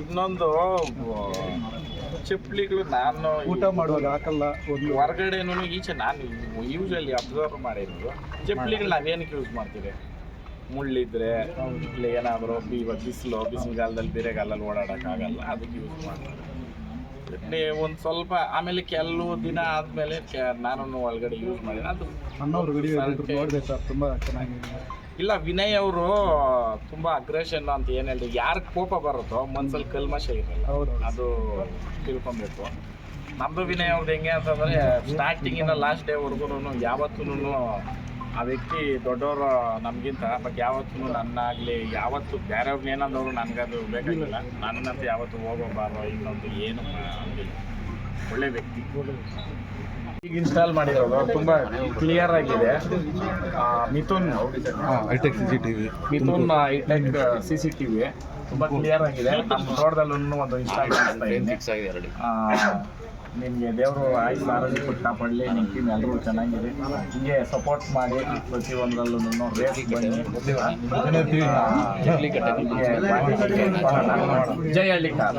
ಇನ್ನೊಂದು ಚಪ್ಪಲಿಗಳು ನಾನು ಊಟ ಮಾಡುವಾಗ ಹಾಕಲ್ಲ ಒಂದು ಹೊರಗಡೆನೂ ಈಚೆ ನಾನು ಯೂಶಲಿ ಅಬ್ಸರ್ವ್ ಮಾಡಿರೋದು. ಚಪ್ಪಲಿಗಳು ನಾವೇನಕ್ಕೆ ಯೂಸ್ ಮಾಡ್ತೀವಿ ಮುಳ್ಳಿದ್ರೆ ಇಲ್ಲ ಏನಾದರೂ ಇವಾಗ ಬಿಸಿಲು ಬಿಸಿಲುಗಾಲದಲ್ಲಿ ಬೇರೆಗಾಲದಲ್ಲಿ ಓಡಾಡೋಕ್ಕಾಗಲ್ಲ ಅದಕ್ಕೆ ಯೂಸ್ ಮಾಡ್ತಾರೆ ಚಟ್ನಿ ಒಂದು ಸ್ವಲ್ಪ ಆಮೇಲೆ ಕೆಲವು ದಿನ ಆದಮೇಲೆ ನಾನು ಒಳಗಡೆ ಯೂಸ್ ಮಾಡಿದೆ ಅದು ಸರ್ ತುಂಬ ಚೆನ್ನಾಗಿದೆ. ಇಲ್ಲ ವಿನಯ್ ಅವರು ತುಂಬಾ ಅಗ್ರೆಷನ್ ಅಂತ ಏನ್ ಹೇಳಿ ಯಾರ ಕೋಪ ಬರುತ್ತೋ ಮನ್ಸಲ್ಲಿ ಕಲ್ಮಶ ಇರಲ್ಲ. ಹೌದು. ಅದು ತಿಳ್ಕೊಬೇಕು. ನಮ್ದು ವಿನಯ್ ಅವ್ರದ್ದು ಹೆಂಗೆ ಅಂತಂದ್ರೆ ಸ್ಟಾರ್ಟಿಂಗ್ ಇಂದ ಲಾಸ್ಟ್ ಡೇ ವರ್ಗು ಯಾವತ್ತೂ ಆ ವ್ಯಕ್ತಿ ದೊಡ್ಡವರು ನಮಗಿಂತ ಬಟ್ ಯಾವತ್ತೂ ನನ್ನಾಗಲಿ ಯಾವತ್ತು ಬೇರೆಯವ್ರನ್ನ ಏನಂದವರು ನನಗದು ಬೇಕಾಗಿಲ್ಲ. ನನ್ನಂತ ಯಾವತ್ತು ಹೋಗೋಬಾರೋ ಇನ್ನೊಂದು ಏನು ಅಂದಿಲ್ಲ. ಒಳ್ಳೆ ವ್ಯಕ್ತಿ. ಈಗ ಇನ್ಸ್ಟಾಲ್ ಮಾಡಿರೋದು ತುಂಬಾ ಕ್ಲಿಯರ್ ಆಗಿದೆ. Mithun iTech C C T V Mithun iTech C C T V ತುಂಬಾ ಕ್ಲಿಯರ್ ಆಗಿದೆ. ನಮ್ಮ ರೋಡ್ದಲ್ಲೂ ಒಂದು ಇನ್ಸ್ಟಾಗ್ರಾಮ್ ಮಾಡ್ತಾ ಆಗಿದೆ ನಿಮ್ಗೆ ದೇವರು ಆಯ್ತು ಆರೋಗ್ಯ ಕೊಟ್ಟು ಕಾಪಾಡಲಿ ನಿಮ್ಮ ಟೀಮ್ ಎಲ್ಲರೂ ಚೆನ್ನಾಗಿದೆ. ಹಿಂಗೆ ಸಪೋರ್ಟ್ ಮಾಡಿ ಪ್ರತಿಯೊಂದರಲ್ಲೂ ರೇಸ್ ಬನ್ನಿ. ಆ, ನಿಮ್ಗೆ ಜೈ ಹಳ್ಳಿ. ಕಾರ್